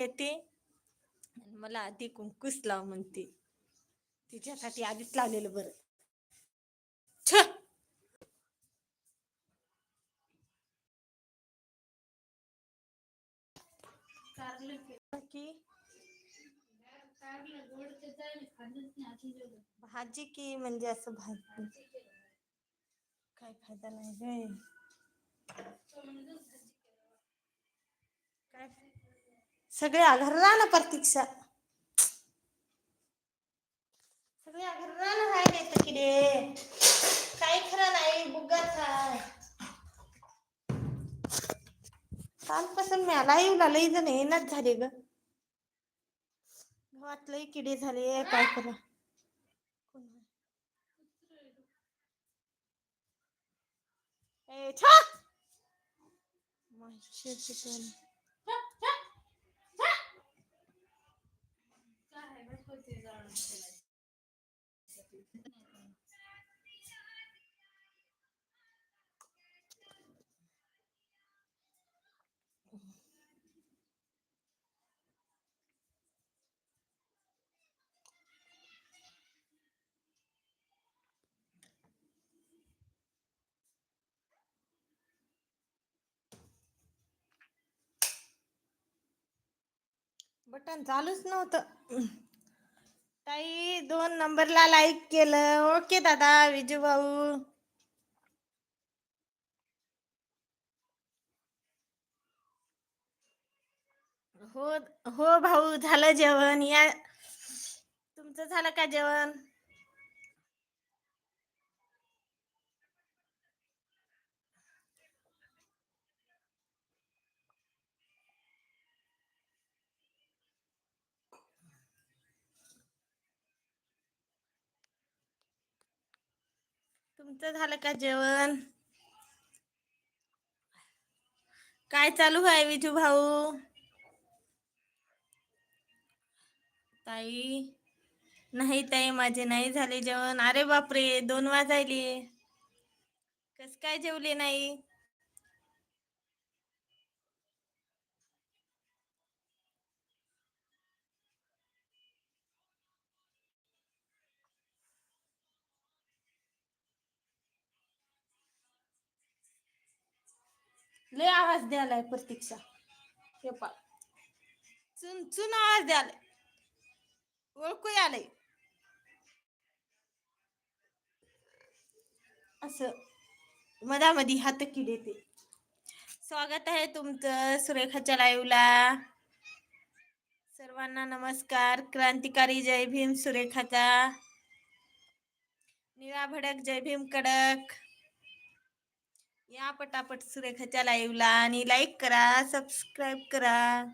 येते. मला आधी कुंकूस लाव म्हणते. तिच्यासाठी आधीच लावलेलं बरं. भाजी की म्हणजे असं भाजी. काय फ़ायदा नाही सगळ्या आघरला ना प्रतीक्षा. सगळे आघरला ना काय नाही किडे. काही खरं नाही बुगाच आहे कालपासून मला येऊ लई जण येणार झाले ग. गावात लई किडे झाले काय करा. ए छा! बटन चालूच नव्हतं. ताई दोन नंबरला लाईक केलं. ओके दादा विजू भाऊ. हो हो भाऊ झालं जेवण. या तुमचं झालं का जेवण? तुमचं झालं का जेवण? काय चालू आहे विजू भाऊ? ताई? नाही ताई माझे नाही झाले जेवण. अरे बापरे दोन वाजायले. कस काय जेवले नाही? लय आवाज द्यालाय प्रतीक्षा. हे पा चुन चुन आवाज द्यालाय ओळखू आलंय असं मधामधी हात किडे ते स्वागत आहे तुमचं सुरेखाच्या लाईव्हला सर्वांना नमस्कार. क्रांतिकारी जय भीम सुरेखाचा. निळा भडक जय भीम कडक. या पटापट सुरेखाच्या लाईव्हला आणि लाईक करा सबस्क्राईब करा.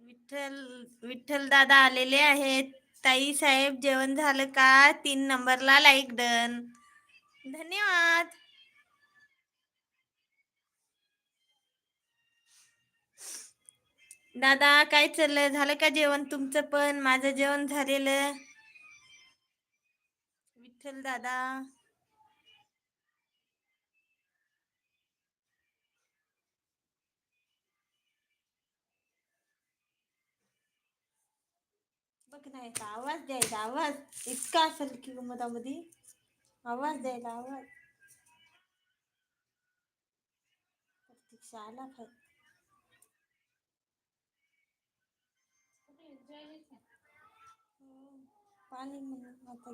विठ्ठल विठ्ठल दादा आलेले आहेत. ताई साहेब जेवण झालं का? तीन नंबरला लाईक डन धन्यवाद. दादा काय चाललंय? झालं का जेवण तुमचं पण? माझं जेवण झालेलं. विठ्ठल दादा. बघ नाही का आवाज द्यायचा आवाज. इतका असेल की मधामध्ये आवाज द्यायला आवाज. प्रतीक्षा आला फक्त. पाणी म्हणून आता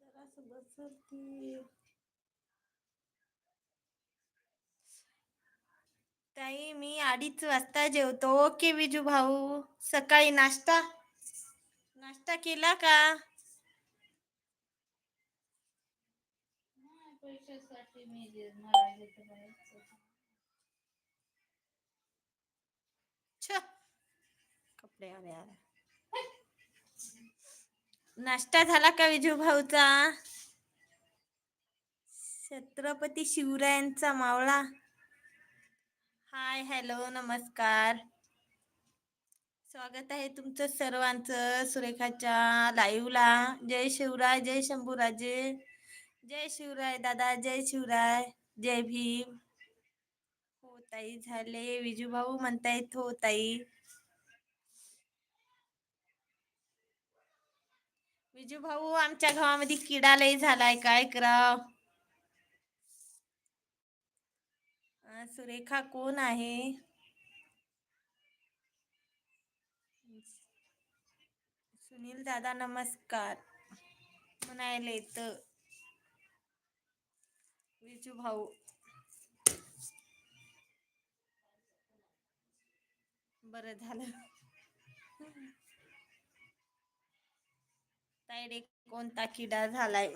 जरासं बसवती ताई मी अडीच वाजता जेवतो. ओके विजू भाऊ. सकाळी नाश्ता? नाश्ता केला का? पैशासाठी मी जे मरायले तर बाहेरचं. छ कपडे आले आले नाश्ता झाला का विजू भाऊचा? छत्रपती शिवरायांचा मावळा. हाय हॅलो नमस्कार. स्वागत आहे तुमचं सर्वांचं सुरेखाच्या लाईव्हला. जय शिवराय जय शंभूराजे. जय शिवराय दादा जय शिवराय जय भीम. हो ताई झाले. विजू भाऊ म्हणतायत हो ताई. विजू भाऊ आमच्या गावामध्ये किडा लय झालाय काय कराव? सुरेखा कोण आहे? सुनील दादा नमस्कार. म्हणायला येत. विजू भाऊ. बरं झालं. तायडे कोणता किडा झालाय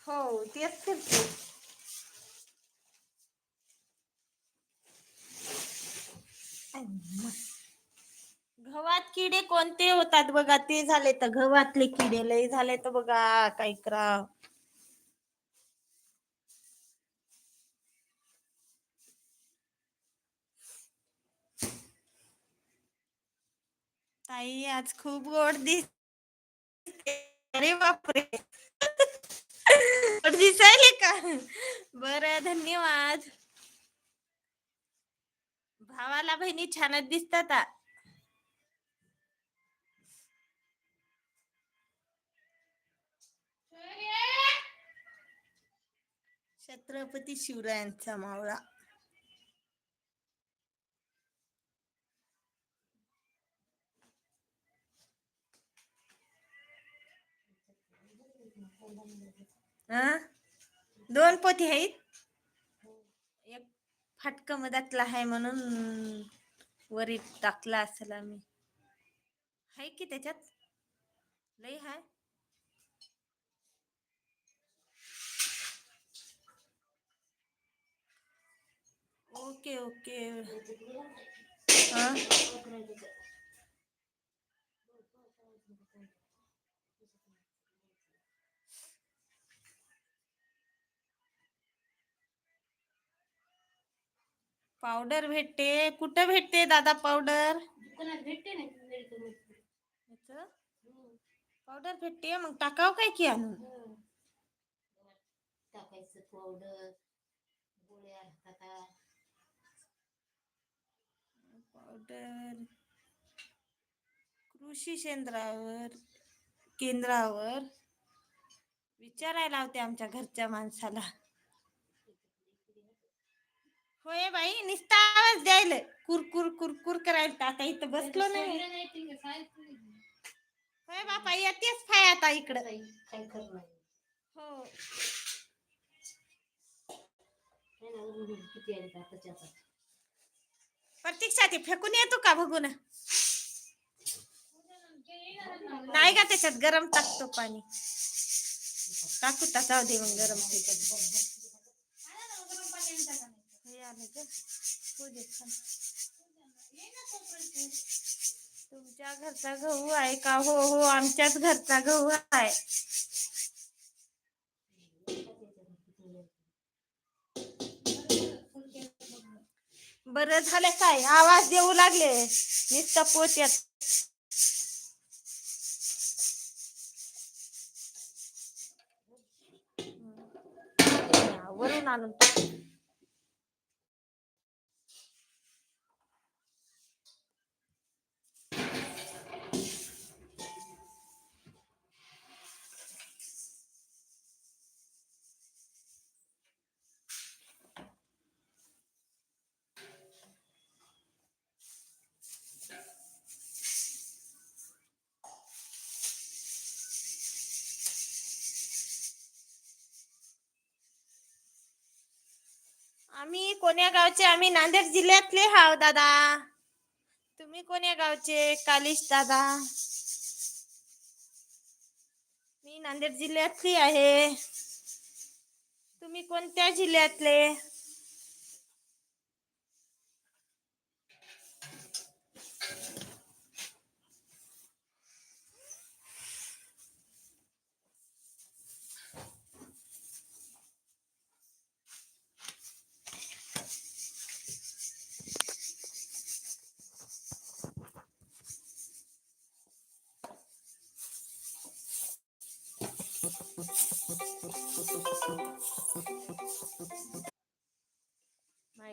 हो तेच करते गव्हात किडे कोणते होतात बघा? ते झाले तर गव्हातले किडे लय झाले तर बघा काय करा. ताई आज खूप गोड दिस अरे बापरे. दिसायले का? बर धन्यवाद. भावाला बहिणी छानच दिसतात छत्रपती शिवरायांचा मावळा. हा? दोन पोती आहेत? एक फाटक मधातला आहे म्हणून वरी टाकला असेल आम्ही. आहे की त्याच्यात? लई हाय. Okay okay. हा? पावडर भेटते. कुठं भेटते दादा पावडर? दुकानात भेटते ना पावडर भेटते. मग टाकाव काय की आणून? टाकायचं पावडर गोळ्या पावडर. कृषी केंद्रावर केंद्रावर. विचारायला होते आमच्या घरच्या माणसाला. होय बाई निस्ता आवाज द्यायला. कुरकुर कुरकुर करायला आता इथं बसलो नाही. होय बापा येतेच फाय आता इकडं. काय करणार हो. काय ना उडून किती आले आताच्या आता? प्रतीक्षा ते फेकून येतो का बघून? नाही का त्याच्यात गरम टाकतो पाणी? टाकू जाऊ दे मग गरम. थांब. तुमच्या घरचा गहू आहे का? हो हो आमच्याच घरचा गहू आहे. बरं झालं काय? आवाज देऊ लागले. नुसतं पोत्यात वरून आणून आम्ही कोण्या गावचे? आम्ही नांदेड जिल्ह्यातले हाव दादा. तुम्ही कोण्या गावचे? कालिश दादा. मी नांदेड जिल्ह्यातली आहे. तुम्ही कोणत्या जिल्ह्यातले?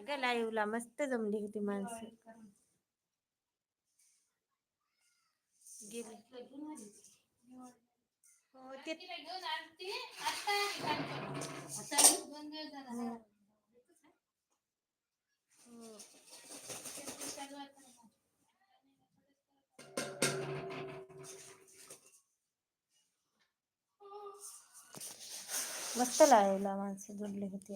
ग लाईव्हला मस्त जमली होती माणसं. हो ते हो. मस्त लाईव्हला माणसं जोडली होती.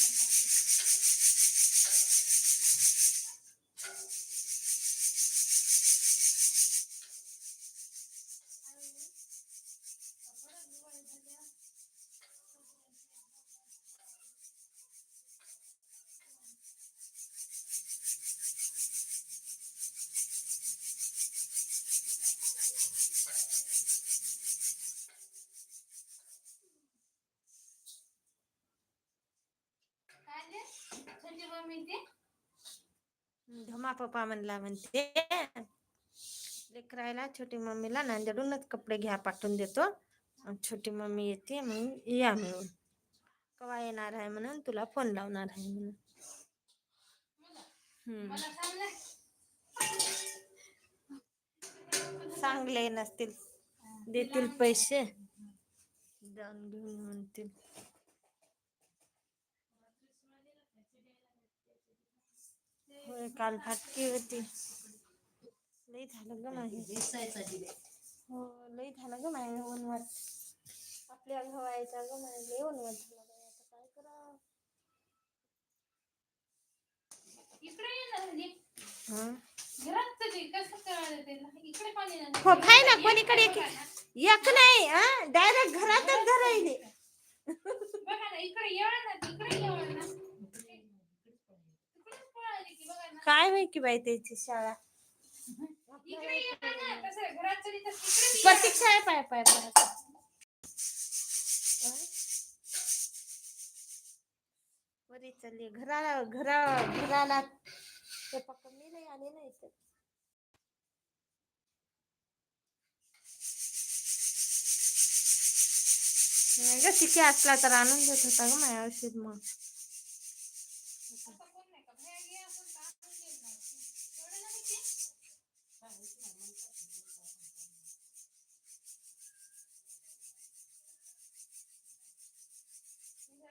मम्मा पप्पा म्हणला म्हणते लेकरायला छोटी मम्मीला नांदेडूनच कपडे घ्या पाठवून देतो. छोटी मम्मी येते मग या मिळून कवा येणार आहे म्हणून तुला फोन लावणार आहे म्हणून. चांगले नसतील. देतील पैसे. जाऊन घेऊन म्हणतील. होय काल फाटकी होती. लई झालं ग माझे हो लई झालं ग माझ्या वनवास आपल्या घवायचा ग माझ्या लई वनवास झाला आता काय करा इकडे ये ना हं? ना कोणीकडे एक नाही डायरेक्ट घरातच धरायले. बघा ना इकडे येळ ना तिकडे येळ ना तिकडेच पळाली की बघा ना काय माहिती बाई त्याची शाळा. प्रतीक्षा आहे पाय पाय पाय. बरी चालली. घराला घरा घराला ते पक्क मी नाही आले नाही तर. ग तिथे असला तर आणून देत होता ग माझ्या औषध मग असं कोण नाही का बाहेर ये असं तर आपण देत नाही. एवढं नाही ते? तिला